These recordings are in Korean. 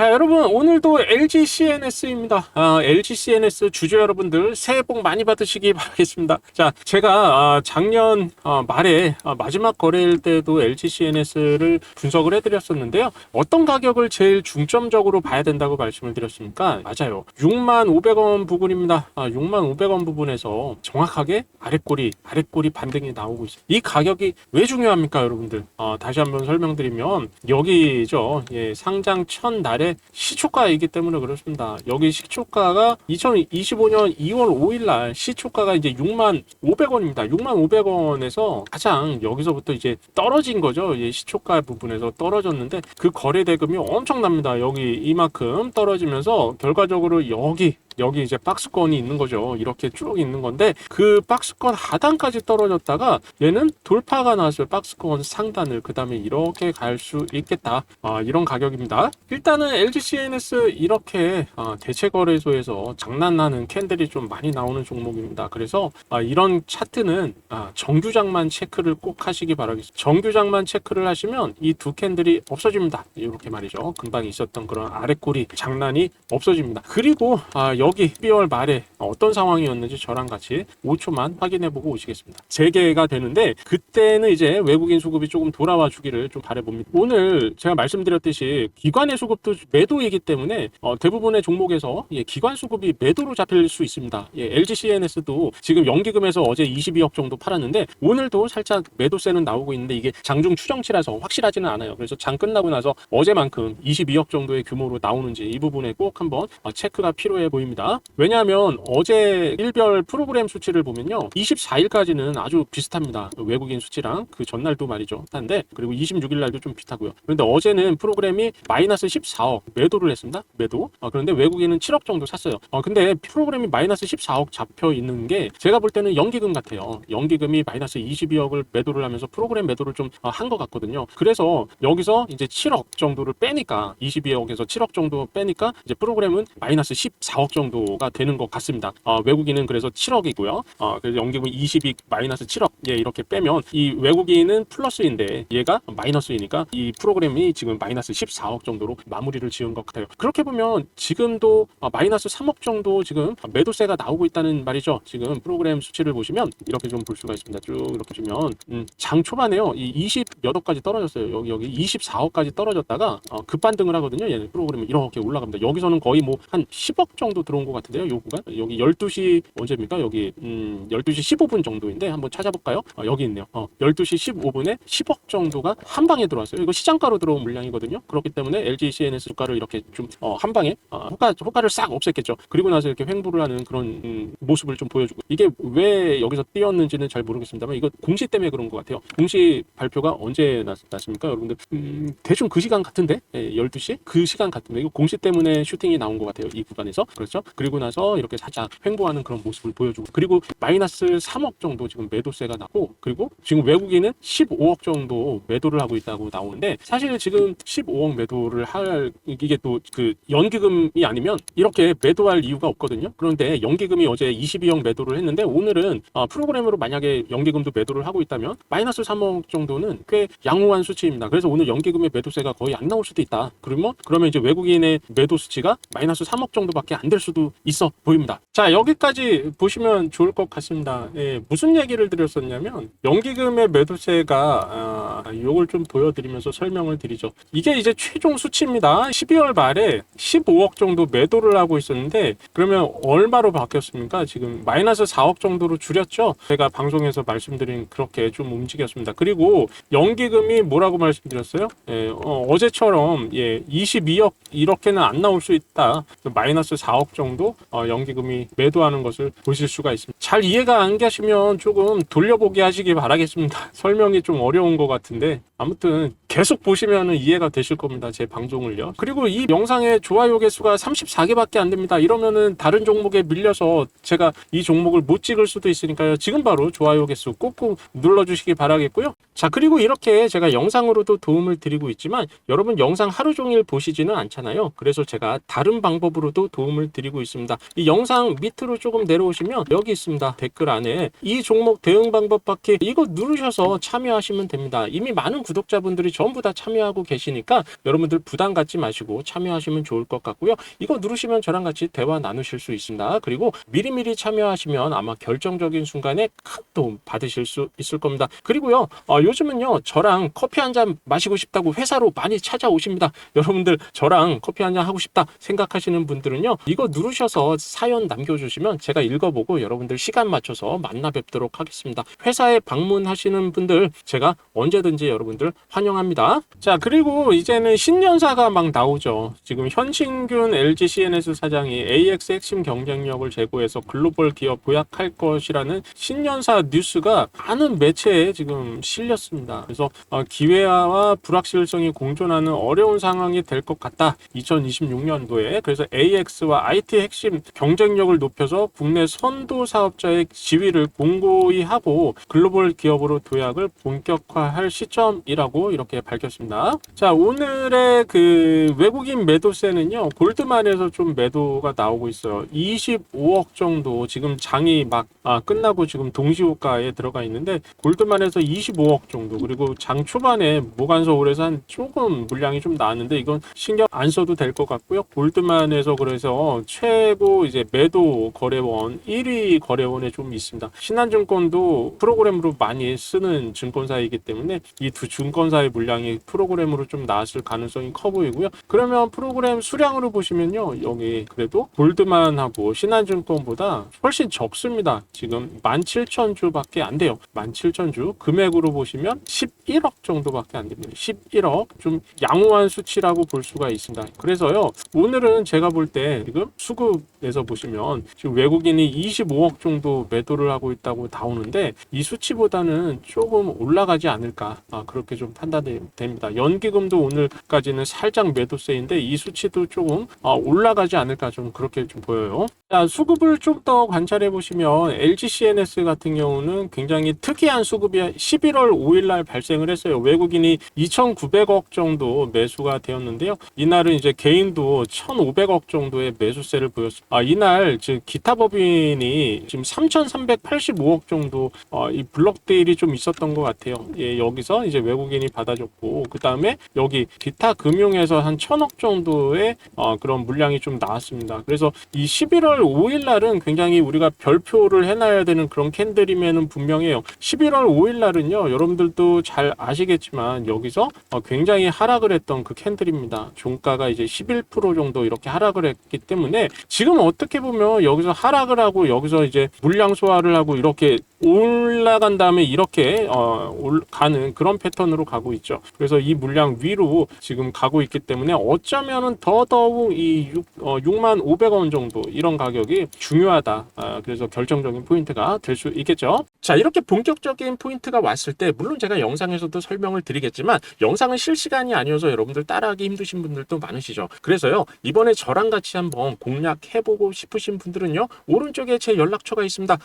자 여러분 오늘도 LG CNS입니다. 아, LG CNS 주주 여러분들 새해 복 많이 받으시기 바라겠습니다. 자 제가 아, 작년 아, 말에 아, 마지막 거래일 때도 LG CNS를 분석을 해드렸었는데요. 어떤 가격을 제일 중점적으로 봐야 된다고 말씀을 드렸습니까? 맞아요. 6만 500원 부분입니다. 아, 6만 500원 부분에서 정확하게 아랫꼬리 아랫꼬리 반등이 나오고 있어요. 이 가격이 왜 중요합니까, 여러분들? 아, 다시 한번 설명드리면 여기죠. 예, 상장 첫 날에 시초가이기 때문에 그렇습니다. 여기 시초가가 2025년 2월 5일 날 시초가가 이제 6만 500원입니다. 6만 500원에서 가장 여기서부터 이제 떨어진 거죠. 예, 시초가 부분에서 떨어졌는데 그 거래 대금이 엄청납니다. 여기 이만큼 떨어지면서 결과적으로 여기 여기 이제 박스권이 있는 거죠. 이렇게 쭉 있는 건데 그 박스권 하단까지 떨어졌다가 얘는 돌파가 나왔어요. 박스권 상단을 그 다음에 이렇게 갈 수 있겠다. 아, 이런 가격입니다. 일단은 LG CNS 이렇게 아, 대체 거래소에서 장난나는 캔들이 좀 많이 나오는 종목입니다. 그래서 아, 이런 차트는 아, 정규장만 체크를 꼭 하시기 바라겠습니다. 정규장만 체크를 하시면 이 두 캔들이 없어집니다. 이렇게 말이죠. 금방 있었던 그런 아랫꼬리 장난이 없어집니다. 그리고 아, 여기 12월 말에 어떤 상황이었는지 저랑 같이 5초만 확인해보고 오시겠습니다. 재개가 되는데 그때는 이제 외국인 수급이 조금 돌아와 주기를 좀 바라봅니다. 오늘 제가 말씀드렸듯이 기관의 수급도 매도이기 때문에 어, 대부분의 종목에서 예, 기관 수급이 매도로 잡힐 수 있습니다. 예, LG CNS도 지금 연기금에서 어제 22억 정도 팔았는데 오늘도 살짝 매도세는 나오고 있는데 이게 장중 추정치라서 확실하지는 않아요. 그래서 장 끝나고 나서 어제만큼 22억 정도의 규모로 나오는지 이 부분에 꼭 한번 어, 체크가 필요해 보입니다. 왜냐하면 어제 일별 프로그램 수치를 보면요. 24일까지는 아주 비슷합니다. 외국인 수치랑 그 전날도 말이죠. 한데 그리고 26일 날도 좀 비슷하고요. 그런데 어제는 프로그램이 마이너스 14억 매도를 했습니다. 매도. 어, 그런데 외국인은 7억 정도 샀어요. 어, 근데 프로그램이 마이너스 14억 잡혀 있는 게 제가 볼 때는 연기금 같아요. 연기금이 마이너스 22억을 매도를 하면서 프로그램 매도를 좀 한 것 같거든요. 그래서 여기서 이제 7억 정도를 빼니까 22억에서 7억 정도 빼니까 이제 프로그램은 마이너스 14억 정도 가 되는 것 같습니다. 어, 외국인은 그래서 7억이고요. 어, 그래서 연기금 22 마이너스 7억 예 이렇게 빼면 이 외국인은 플러스인데 얘가 마이너스이니까 이 프로그램이 지금 마이너스 14억 정도로 마무리를 지은 것 같아요. 그렇게 보면 지금도 어, 마이너스 3억 정도 지금 매도세가 나오고 있다는 말이죠. 지금 프로그램 수치를 보시면 이렇게 좀 볼 수가 있습니다. 쭉 이렇게 보시면 음, 장 초반에요. 이 20몇 억까지 떨어졌어요. 여기 여기 24억까지 떨어졌다가 어, 급반등을 하거든요. 얘는 프로그램이 이렇게 올라갑니다. 여기서는 거의 뭐 한 10억 정도 들어온 것 같은데요. 요 구간 여기 12시 언제입니까? 여기 음, 12시 15분 정도인데 한번 찾아볼까요? 어, 여기 있네요. 어, 12시 15분에 10억 정도가 한 방에 들어왔어요. 이거 시장가로 들어온 물량이거든요. 그렇기 때문에 LG CNS 주가를 이렇게 좀 어, 한 방에 어, 호가 호가를 싹 없앴겠죠. 그리고 나서 이렇게 횡보를 하는 그런 음, 모습을 좀 보여주고 이게 왜 여기서 뛰었는지는 잘 모르겠습니다만 이거 공시 때문에 그런 것 같아요. 공시 발표가 언제 났, 났습니까, 여러분들? 음, 대충 그 시간 같은데 예, 12시 그 시간 같은데 이거 공시 때문에 슈팅이 나온 것 같아요. 이 구간에서 그렇죠. 그리고 나서 이렇게 살짝 횡보하는 그런 모습을 보여주고 그리고 마이너스 3억 정도 지금 매도세가 나고 그리고 지금 외국인은 15억 정도 매도를 하고 있다고 나오는데 사실 지금 15억 매도를 할 이게 또 그 연기금이 아니면 이렇게 매도할 이유가 없거든요. 그런데 연기금이 어제 22억 매도를 했는데 오늘은 아, 프로그램으로 만약에 연기금도 매도를 하고 있다면 마이너스 3억 정도는 꽤 양호한 수치입니다. 그래서 오늘 연기금의 매도세가 거의 안 나올 수도 있다. 그러면 그러면 이제 외국인의 매도 수치가 마이너스 3억 정도밖에 안 될 수도 있어 보입니다. 자 여기까지 보시면 좋을 것 같습니다. 예, 무슨 얘기를 드렸었냐면 연기금의 매도세가 아, 요걸 좀 보여드리면서 설명을 드리죠. 이게 이제 최종 수치입니다. 12월 말에 15억 정도 매도를 하고 있었는데 그러면 얼마로 바뀌었습니까? 지금 마이너스 4억 정도로 줄였죠. 제가 방송에서 말씀드린 그렇게 좀 움직였습니다. 그리고 연기금이 뭐라고 말씀드렸어요? 예, 어, 제처럼 예, 22억 이렇게는 안 나올 수 있다. 마이너스 4억 정도 어, 연기금이 매도하는 것을 보실 수가 있습니다. 잘 이해가 안 가시면 조금 돌려보기 하시기 바라겠습니다. 설명이 좀 어려운 것 같은데 아무튼 계속 보시면 이해가 되실 겁니다. 제 방송을요. 그리고 이 영상의 좋아요 개수가 34개밖에 안 됩니다. 이러면은 다른 종목에 밀려서 제가 이 종목을 못 찍을 수도 있으니까요. 지금 바로 좋아요 개수 꼭꼭 눌러주시기 바라겠고요. 자, 그리고 이렇게 제가 영상으로도 도움을 드리고 있지만 여러분 영상 하루 종일 보시지는 않잖아요. 그래서 제가 다른 방법으로도 도움을 드리고 있습니다. 이 영상 밑으로 조금 내려오시면 여기 있습니다. 댓글 안에 이 종목 대응 방법 밖에 이거 누르셔서 참여하시면 됩니다. 이미 많은 구독자분들이 전부 다 참여하고 계시니까 여러분들 부담 갖지 마시고 참여하시면 좋을 것 같고요. 이거 누르시면 저랑 같이 대화 나누실 수 있습니다. 그리고 미리미리 참여하시면 아마 결정적인 순간에 큰 도움 받으실 수 있을 겁니다. 그리고요, 어, 요즘은요, 저랑 커피 한 잔 마시고 싶다고 회사로 많이 찾아오십니다. 여러분들 저랑 커피 한 잔 하고 싶다 생각하시는 분들은요, 이거 누르셔서 사연 남겨주시면 제가 읽어보고 여러분들 시간 맞춰서 만나 뵙도록 하겠습니다. 회사에 방문하시는 분들 제가 언제든지 여러분들 환영합니다. 자, 그리고 이제는 신년사가 막 나오죠. 지금 현신균 LG CNS 사장이 AX 핵심 경쟁력을 제고해서 글로벌 기업 도약할 것이라는 신년사 뉴스가 많은 매체에 지금 실렸습니다. 그래서 어, 기회와 불확실성이 공존하는 어려운 상황이 될 것 같다. 2026년도에 그래서 AX와 IT 핵심 경쟁력을 높여서 국내 선도 사업자의 지위를 공고히 하고 글로벌 기업으로 도약을 본격화할 시 점이라고 이렇게 밝혔습니다. 자, 오늘의 그 외국인 매도세는요, 골드만에서 좀 매도가 나오고 있어요. 25억 정도 지금 장이 막 아, 끝나고 지금 동시호가에 들어가 있는데 골드만에서 25억 정도 그리고 장 초반에 모간서울에서 한 조금 물량이 좀 나왔는데 이건 신경 안 써도 될 것 같고요. 골드만에서 그래서 최고 이제 매도 거래원 1위 거래원에 좀 있습니다. 신한증권도 프로그램으로 많이 쓰는 증권사이기 때문에 이 두 증권사의 물량이 프로그램으로 좀 나왔을 가능성이 커 보이고요. 그러면 프로그램 수량으로 보시면요. 여기 그래도 골드만하고 신한증권보다 훨씬 적습니다. 지금 17,000주밖에 안 돼요. 17,000주 금액으로 보시면 11억 정도밖에 안 됩니다. 11억 좀 양호한 수치라고 볼 수가 있습니다. 그래서요. 오늘은 제가 볼 때 지금 수급에서 보시면 지금 외국인이 25억 정도 매도를 하고 있다고 나오는데 이 수치보다는 조금 올라가지 않을까 아, 그렇게 좀 판단이 됩니다. 연기금도 오늘까지는 살짝 매도세인데 이 수치도 조금 아, 올라가지 않을까 좀 그렇게 좀 보여요. 자, 수급을 좀 더 관찰해 보시면 LG CNS 같은 경우는 굉장히 특이한 수급이 11월 5일 날 발생을 했어요. 외국인이 2,900억 정도 매수가 되었는데요. 이날은 이제 개인도 1,500억 정도의 매수세를 보였습니다. 아, 이날 즉 기타 법인이 지금 3,385억 정도 어, 이 블록 데일이 좀 있었던 것 같아요. 예, 여기서 이제 외국인이 받아줬고 그 다음에 여기 기타 금융에서 한 1,000억 정도의 어, 그런 물량이 좀 나왔습니다. 그래서 이 11월 5일 날은 굉장히 우리가 별표를 해놔야 되는 그런 캔들이면은 분명해요. 11월 5일 날은요, 여러분들도 잘 아시겠지만 여기서 어, 굉장히 하락을 했던 그 캔들입니다. 종가가 이제 11% 정도 이렇게 하락을 했기 때문에 지금 어떻게 보면 여기서 하락을 하고 여기서 이제 물량 소화를 하고 이렇게 올라간 다음에 이렇게 어, 올- 가는 그런 패턴으로 가고 있죠. 그래서 이 물량 위로 지금 가고 있기 때문에 어쩌면은 더더욱 이 6, 어, 6만 500원 정도 이런 가격이 중요하다. 아, 그래서 결정적인 포인트가 될 수 있겠죠. 자, 이렇게 본격적인 포인트가 왔을 때 물론 제가 영상에서도 설명을 드리겠지만 영상은 실시간이 아니어서 여러분들 따라하기 힘드신 분들도 많으시죠. 그래서요. 이번에 저랑 같이 한번 공략해 보고 싶으신 분들은요. 오른쪽에 제 연락처가 있습니다.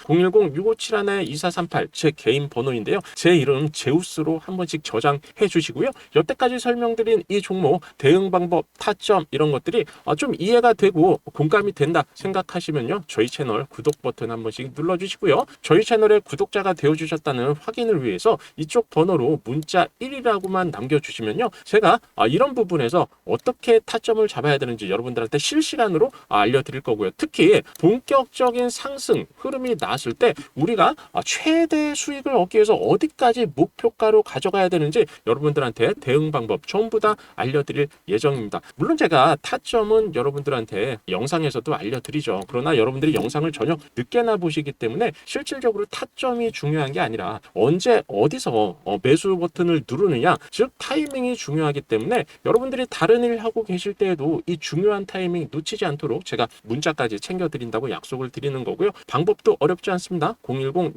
010-6571-2438 제 개인 번호인데요. 제 이름 제우스로 한 번씩 저장해 주시고요. 여태까지 설명드린 이 종목 대응 방법, 타점 이런 것들이 아, 좀 이해가 되고 공감이 된다 생각하시면요. 저희 채널 구독 버튼 한 번씩 눌러 주시고요. 저희 채널에 구독자가 되어 주셨다는 확인을 위해서 이쪽 번호로 문자 1이라고만 남겨 주시면요. 제가 아, 이런 부분에서 어떻게 타점을 잡아야 되는지 여러분들한테 실시간으로 아, 알려 드릴 거고요. 특히 본격적인 상승 흐름이 나왔을 때 우리가 아, 최대 수익을 얻기 위해서 어디까지 목표가로 가져가야 되는지 여러분들한테 대응 방법 전부 다 알려드릴 예정입니다. 물론 제가 타점은 여러분들한테 영상에서도 알려드리죠. 그러나 여러분들이 영상을 전혀 늦게나 보시기 때문에 실질적으로 타점이 중요한 게 아니라 언제 어디서 어, 매수 버튼을 누르느냐 즉 타이밍이 중요하기 때문에 여러분들이 다른 일 하고 계실 때에도 이 중요한 타이밍 놓치지 않도록 제가 문자까지 챙겨드린다고 약속을 드리는 거고요. 방법도 어렵지 않습니다.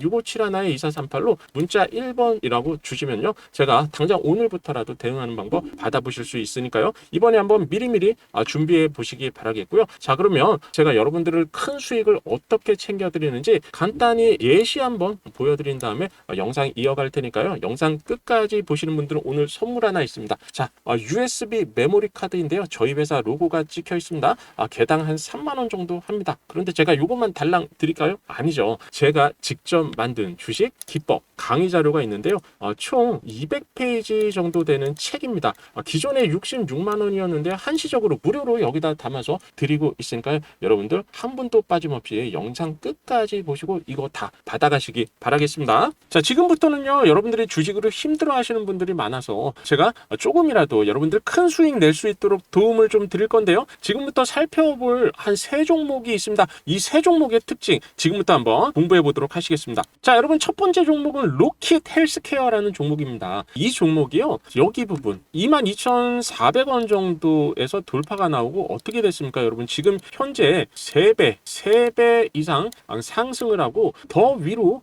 010-6571-2438로 문자 1번이라고 주시면요. 제가 당장 오늘부터라도 대응하는 방법 받아보실 수 있으니까요. 이번에 한번 미리미리 아, 준비해 보시기 바라겠고요. 자 그러면 제가 여러분들을 큰 수익을 어떻게 챙겨드리는지 간단히 예시 한번 보여드린 다음에 어, 영상 이어갈 테니까요. 영상 끝까지 보시는 분들은 오늘 선물 하나 있습니다. 자 어, USB 메모리 카드인데요. 저희 회사 로고가 찍혀 있습니다. 아, 개당 한 3만 원 정도 합니다. 그런데 제가 요것만 달랑 드릴까요? 아니죠. 제가 직접 만든 주식 기법 강의 자료가 있는데요. 어, 총 200페이지 정도 되는 책입니다. 어, 기존에 66만 원이었는데 한시적으로 무료로 여기다 담아서 드리고 있으니까요. 여러분들 한 분도 빠짐없이 영상 끝까지 보시고 이거 다 받아가시기 바라겠습니다. 자, 지금부터는요. 여러분들이 주식으로 힘들어 하시는 분들이 많아서 제가 조금이라도 여러분들 큰 수익 낼 수 있도록 도움을 좀 드릴 건데요. 지금부터 살펴볼 한 세 종목이 있습니다. 이 세 종목의 특징 지금부터 한번 공부해 보도록 하시겠습니다. 자, 여러분 첫 번째 종목은 로킷 헬스케어라는 종목입니다. 이 종목이요. 여기 부분 22,400원 정도에서 돌파가 나오고 어떻게 됐습니까? 여러분 지금 현재 3배, 3배 이상 상승을 하고 더 위로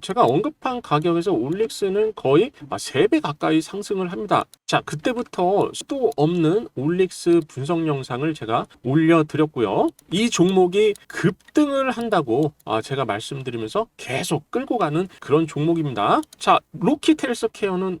제가 언급한 가격에서 올릭스는 거의 3배 가까이 상승을 합니다. 자, 그때부터 수도 없는 올릭스 분석 영상을 제가 올려드렸고요. 이 종목이 급등을 한다고 아, 제가 말씀드리면서 계속 끌고 가는 그런 종목입니다. 자, 로키트 헬스케어는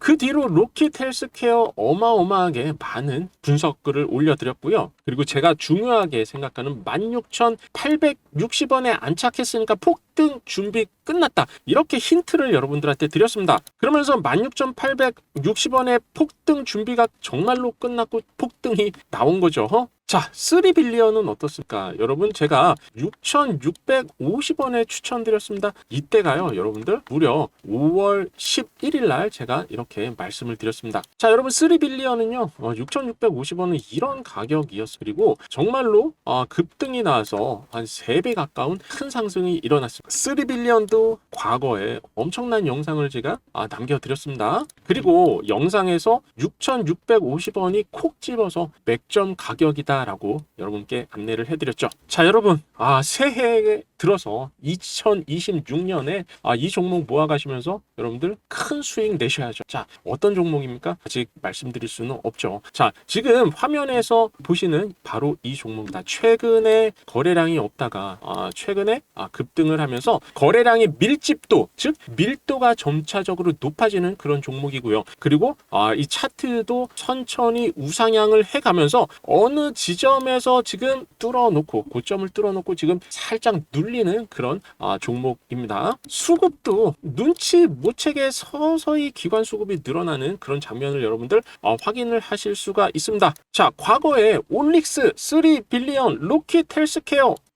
그 뒤로 로켓 헬스케어 어마어마하게 많은 분석글을 올려드렸고요. 그리고 제가 중요하게 생각하는 16,860원에 안착했으니까 폭등 준비 끝났다. 이렇게 힌트를 여러분들한테 드렸습니다. 그러면서 16,860원의 폭등 준비가 정말로 끝났고 폭등이 나온 거죠. 자, 3빌리언은 어떻습니까? 여러분, 제가 6,650원에 추천드렸습니다. 이때가요, 여러분들, 무려 5월 11일 날 제가 이렇게 말씀을 드렸습니다. 자, 여러분, 3빌리언은요, 6,650원은 이런 가격이었어요. 그리고 정말로 어, 급등이 나와서 한 3배 가까운 큰 상승이 일어났습니다. 3빌리언도 과거에 엄청난 영상을 제가 아, 남겨드렸습니다. 그리고 영상에서 6,650원이 콕 집어서 맥점 가격이다 라고 여러분께 안내를 해드렸죠. 자, 여러분, 아, 새해에 들어서 2026년에 아, 이 종목 모아가시면서 여러분들 큰 수익 내셔야죠. 자, 어떤 종목입니까? 아직 말씀드릴 수는 없죠. 자, 지금 화면에서 보시는 바로 이 종목입니다. 최근에 거래량이 없다가 아, 최근에 아, 급등을 하면서 거래량의 밀집도, 즉 밀도가 점차적으로 높아지는 그런 종목이고요. 그리고 아, 이 차트도 천천히 우상향을 해가면서 어느 지 점에서 지금 뚫어놓고 고점을 뚫어놓고 지금 살짝 눌리는 그런 아, 종목입니다. 수급도 눈치 못 채게 서서히 기관 수급이 늘어나는 그런 장면을 여러분들 어, 확인을 하실 수가 있습니다. 자, 과거에 올릭스, 3빌리언, 로킷 헬스케어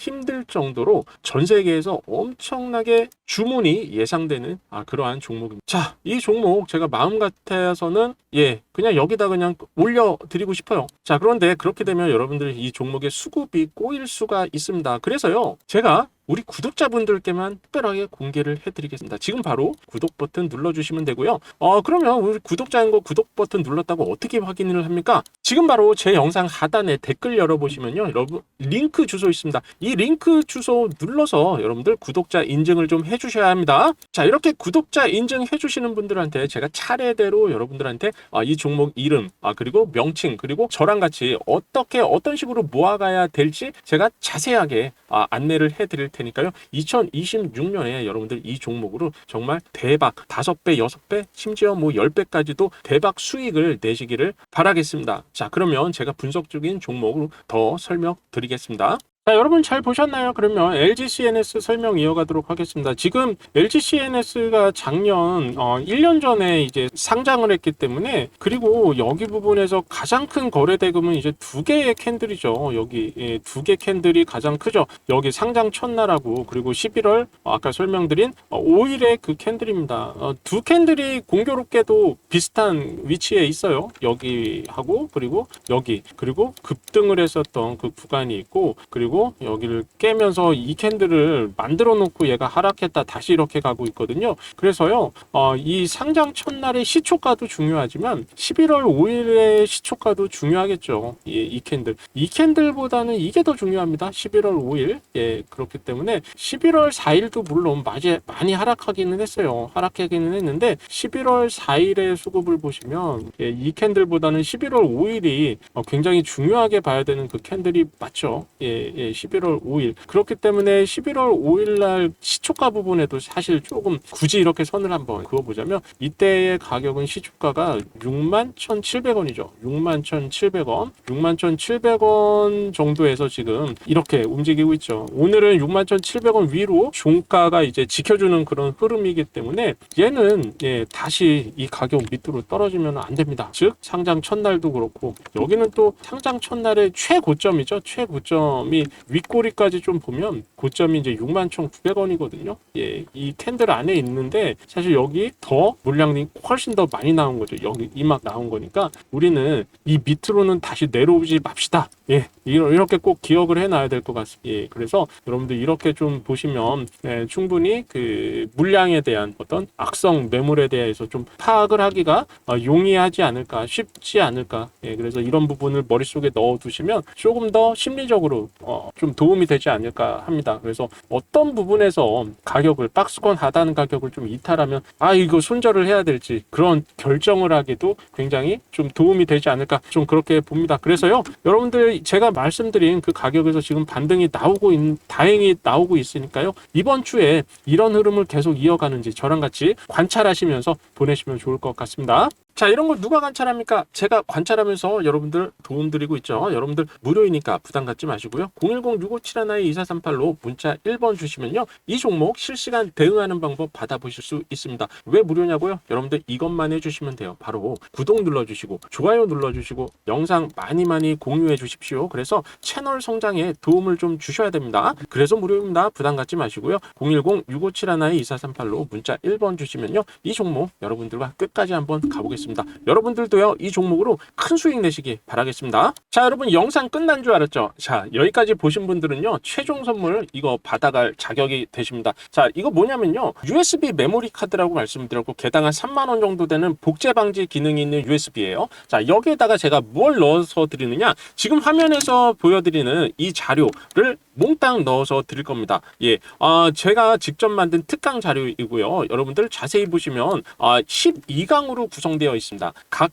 힘들 정도로 전 세계에서 엄청나게 주문이 예상되는 아, 그러한 종목입니다. 자, 이 종목 제가 마음 같아서는 예, 그냥 여기다 그냥 올려드리고 싶어요. 자, 그런데 그렇게 되면 여러분들 이 종목의 수급이 꼬일 수가 있습니다. 그래서요, 제가 우리 구독자분들께만 특별하게 공개를 해드리겠습니다. 지금 바로 구독 버튼 눌러주시면 되고요. 어, 그러면 우리 구독자인 거 구독 버튼 눌렀다고 어떻게 확인을 합니까? 지금 바로 제 영상 하단에 댓글 열어보시면요. 여러분, 링크 주소 있습니다. 이 링크 주소 눌러서 여러분들 구독자 인증을 좀 해주셔야 합니다. 자, 이렇게 구독자 인증 해주시는 분들한테 제가 차례대로 여러분들한테 아, 이 종목 이름, 아, 그리고 명칭, 그리고 저랑 같이 어떻게, 어떤 식으로 모아가야 될지 제가 자세하게 아, 안내를 해드릴 테니 까요. 2026년에 여러분들 이 종목으로 정말 대박 5배, 6배, 심지어 뭐 10배까지도 대박 수익을 내시기를 바라겠습니다. 자, 그러면 제가 분석적인 종목으로 더 설명드리겠습니다. 자, 여러분 잘 보셨나요? 그러면 LG CNS 설명 이어가도록 하겠습니다. 지금 LG CNS가 작년 어, 1년 전에 이제 상장을 했기 때문에 그리고 여기 부분에서 가장 큰 거래 대금은 이제 두 개의 캔들이죠. 여기 예, 두개 캔들이 가장 크죠. 여기 상장 첫날하고 그리고 11월 어, 아까 설명드린 어, 5일의 그 캔들입니다. 어, 두 캔들이 공교롭게도 비슷한 위치에 있어요. 여기하고 그리고 여기 그리고 급등을 했었던 그 구간이 있고 그리고 여기를 깨면서 이 캔들을 만들어 놓고 얘가 하락했다 다시 이렇게 가고 있거든요. 그래서요, 어, 이 상장 첫날의 시초가도 중요하지만 11월 5일의 시초가도 중요하겠죠. 예, 이 캔들. 이 캔들보다는 이게 더 중요합니다. 11월 5일. 예, 그렇기 때문에 11월 4일도 물론 많이, 하락하기는 했어요. 하락하기는 했는데 11월 4일의 수급을 보시면 예, 이 캔들보다는 11월 5일이 어, 굉장히 중요하게 봐야 되는 그 캔들이 맞죠. 예, 예, 11월 5일. 그렇기 때문에 11월 5일 날 시초가 부분에도 사실 조금 굳이 이렇게 선을 한번 그어보자면 이때의 가격은 시초가가 61,700원이죠. 61,700원. 61,700원 정도에서 지금 이렇게 움직이고 있죠. 오늘은 61,700원 위로 종가가 이제 지켜주는 그런 흐름이기 때문에 얘는 예, 다시 이 가격 밑으로 떨어지면 안 됩니다. 즉 상장 첫날도 그렇고 여기는 또 상장 첫날의 최고점이죠. 최고점이 윗꼬리까지 좀 보면 고점이 이제 61,900원이거든요. 예, 이 캔들 안에 있는데 사실 여기 더 물량이 훨씬 더 많이 나온 거죠. 여기 이막 나온 거니까 우리는 이 밑으로는 다시 내려오지 맙시다. 예, 이렇게 꼭 기억을 해놔야 될 것 같습니다. 예, 그래서 여러분들 이렇게 좀 보시면 예, 충분히 그 물량에 대한 어떤 악성 매물에 대해서 좀 파악을 하기가 어, 용이하지 않을까, 쉽지 않을까. 예, 그래서 이런 부분을 머릿속에 넣어 두시면 조금 더 심리적으로 어, 좀 도움이 되지 않을까 합니다. 그래서 어떤 부분에서 가격을 박스권 하다는 가격을 좀 이탈하면 아 이거 손절을 해야 될지 그런 결정을 하기도 굉장히 좀 도움이 되지 않을까 좀 그렇게 봅니다. 그래서요 여러분들 제가 말씀드린 그 가격에서 지금 반등이 나오고 있 다행히 나오고 있으니까요 이번 주에 이런 흐름을 계속 이어가는지 저랑 같이 관찰하시면서 보내시면 좋을 것 같습니다. 자 이런 걸 누가 관찰합니까? 제가 관찰하면서 여러분들 도움 드리고 있죠. 여러분들 무료이니까 부담 갖지 마시고요. 010-6571-2438로 문자 1번 주시면요. 이 종목 실시간 대응하는 방법 받아보실 수 있습니다. 왜 무료냐고요? 여러분들 이것만 해주시면 돼요. 바로 구독 눌러주시고 좋아요 눌러주시고 영상 많이 많이 공유해 주십시오. 그래서 채널 성장에 도움을 좀 주셔야 됩니다. 그래서 무료입니다. 부담 갖지 마시고요. 010-6571-2438로 문자 1번 주시면요. 이 종목 여러분들과 끝까지 한번 가보겠습니다. 여러분들도요. 이 종목으로 큰 수익 내시기 바라겠습니다. 자 여러분 영상 끝난 줄 알았죠? 자 여기까지 보신 분들은요. 최종 선물 이거 받아갈 자격이 되십니다. 자 이거 뭐냐면요. USB 메모리 카드라고 말씀드렸고 개당 한 3만 원 정도 되는 복제 방지 기능이 있는 USB예요. 자 여기에다가 제가 뭘 넣어서 드리느냐? 지금 화면에서 보여드리는 이 자료를 몽땅 넣어서 드릴 겁니다. 예, 아, 제가 직접 만든 특강 자료이고요. 여러분들 자세히 보시면 아, 12강으로 구성되어 있습니다. 각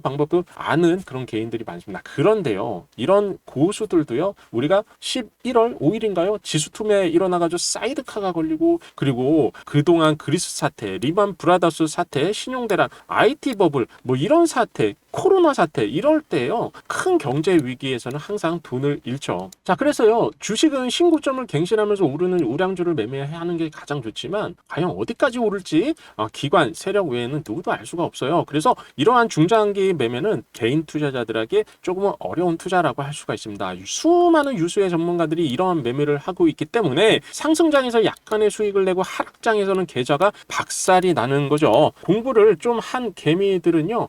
방법도 아는 그런 개인들이 많습니다. 그런데요 이런 고수들도요 우리가 11월 5일인가요 지수 투매 일어나가지고 사이드카가 걸리고 그리고 그동안 그리스 사태, 리만 브라더스 사태, 신용대란, IT 버블 뭐 이런 사태 코로나 사태 이럴 때요 큰 경제 위기에서는 항상 돈을 잃죠. 자 그래서요 주식은 신고점을 갱신하면서 오르는 우량주를 매매하는 게 가장 좋지만 과연 어디까지 오를지 아, 기관 세력 외에는 누구도 알 수가 없어요. 그래서 이러한 중장기 매매는 개인 투자자들에게 조금은 어려운 투자라고 할 수가 있습니다. 수많은 유수의 전문가들이 이러한 매매를 하고 있기 때문에 상승장에서 약간의 수익을 내고 하락장에서는 계좌가 박살이 나는 거죠. 공부를 좀 한 개미들은요.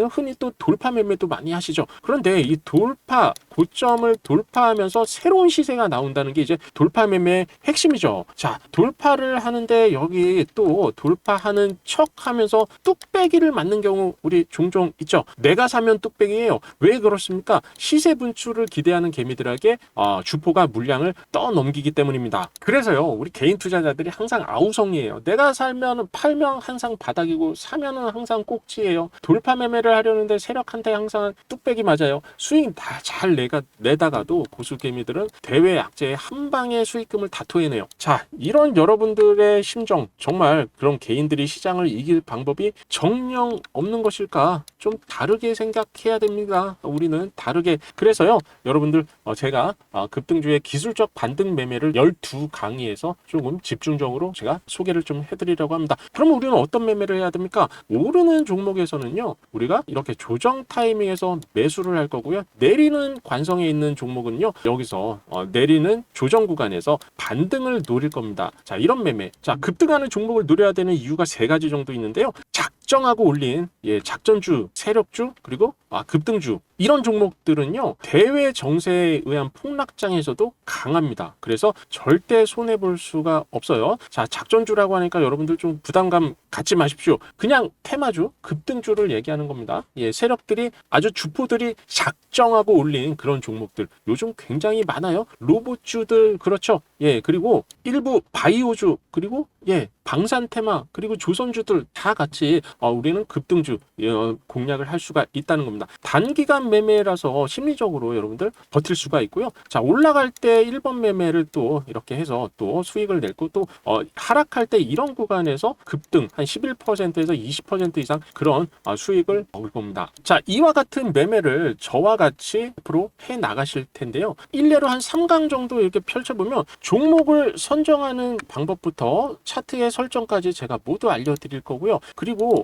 는 흔히 또 돌파 매매도 많이 하시죠. 그런데 이 돌파 고점을 돌파하면서 새로운 시세가 나온다는 게 이제 돌파 매매의 핵심이죠. 자, 돌파를 하는데 여기 또 돌파하는 척 하면서 뚝배기를 맞는 경우 우리 종종 있죠. 내가 사면 뚝배기예요. 왜 그렇습니까? 시세 분출을 기대하는 개미들에게 어, 주포가 물량을 떠넘기기 때문입니다. 그래서요, 우리 개인 투자자들이 항상 아우성이에요. 내가 살면 팔면 항상 바닥이고 사면은 항상 꼭지예요. 돌파 매매를 하려는데 세력한테 항상 뚝배기 맞아요. 수익 다 잘 내가 내다가도 고수 개미들은 대외 약재의 한 방에 수익금을 다 토해내요. 자, 이런 여러분들의 심정 정말 그런 개인들이 시장을 이길 방법이 정령 없는 것일까? 좀 다르게 생각해야 됩니다. 우리는 다르게 그래서요, 여러분들 어, 제가 어, 급등주의 기술적 반등 매매를 12 강의에서 조금 집중적으로 제가 소개를 좀 해드리려고 합니다. 그럼 우리는 어떤 매매를 해야 됩니까? 오르는 종목에서는요, 우리가 이렇게 조정 타이밍에서 매수를 할 거고요. 내리는 관성에 있는 종목은요, 여기서 어, 내리는 조정 구간에서 반등을 노릴 겁니다. 자, 이런 매매. 자, 급등하는 종목을 노려야 되는 이유가 세 가지 정도 있는데요. 작 정하고 올린 예, 작전주, 세력주, 그리고 아, 급등주 이런 종목들은요 대외 정세에 의한 폭락장에서도 강합니다. 그래서 절대 손해 볼 수가 없어요. 자 작전주라고 하니까 여러분들 좀 부담감 갖지 마십시오. 그냥 테마주, 급등주를 얘기하는 겁니다. 예, 세력들이 아주 주포들이 작정하고 올린 그런 종목들 요즘 굉장히 많아요. 로봇주들 그렇죠. 예, 그리고 일부 바이오주 그리고 예, 방산 테마 그리고 조선주들 다 같이 어, 우리는 급등주 예, 어, 공략을 할 수가 있다는 겁니다. 단기간 매매라서 심리적으로 여러분들 버틸 수가 있고요. 자 올라갈 때 1번 매매를 또 이렇게 해서 또 수익을 냈고 또 어, 하락할 때 이런 구간에서 급등 한 11%에서 20% 이상 그런 어, 수익을 먹을 겁니다. 자 이와 같은 매매를 저와 같이 앞으로 해 나가실 텐데요. 일례로 한 3강 정도 이렇게 펼쳐보면 종목을 선정하는 방법부터 차트의 설정까지 제가 모두 알려드릴 거고요. 그리고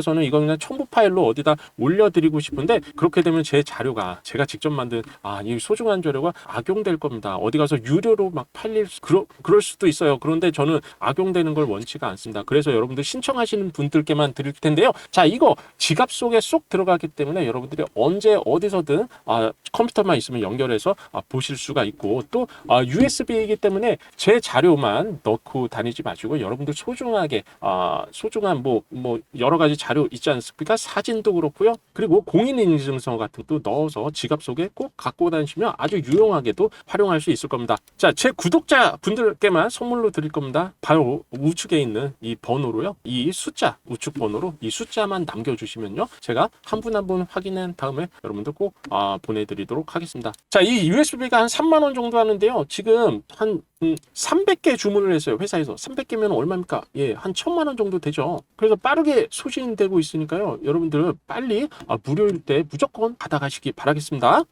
서는 이거 그냥 첨부 파일로 어디다 올려드리고 싶은데 그렇게 되면 제 자료가 제가 직접 만든 아, 이 소중한 자료가 악용될 겁니다. 어디 가서 유료로 막 팔릴 수, 그러, 그럴 수도 있어요. 그런데 저는 악용되는 걸 원치가 않습니다. 그래서 여러분들 신청하시는 분들께만 드릴 텐데요. 자, 이거 지갑 속에 쏙 들어가기 때문에 여러분들이 언제 어디서든 아, 컴퓨터만 있으면 연결해서 아, 보실 수가 있고 또 아, USB이기 때문에 제 자료만 넣고 다니지 마시고 여러분들 소중하게 아, 소중한 뭐뭐 여러 가지 자료 있지 않습니까? 사진도 그렇고요. 그리고 공인인증서 같은 것도 넣어서 지갑 속에 꼭 갖고 다니시면 아주 유용하게도 활용할 수 있을 겁니다. 자, 제 구독자 분들께만 선물로 드릴 겁니다. 바로 우측에 있는 이 번호로요. 이 숫자 우측 번호로 이 숫자만 남겨주시면요. 제가 한 분 한분 확인한 다음에 여러분들 꼭 아, 보내드리도록 하겠습니다. 자, 이 USB가 한 3만 원 정도 하는데요. 지금 한 음, 300개 주문을 했어요. 회사에서 300개면 얼마입니까? 예, 한 1000만 원 정도 되죠. 그래서 빠르게 소진 되고 있으니까요. 여러분들 빨리 아, 무료일 때 무조건 받아가시기 바라겠습니다.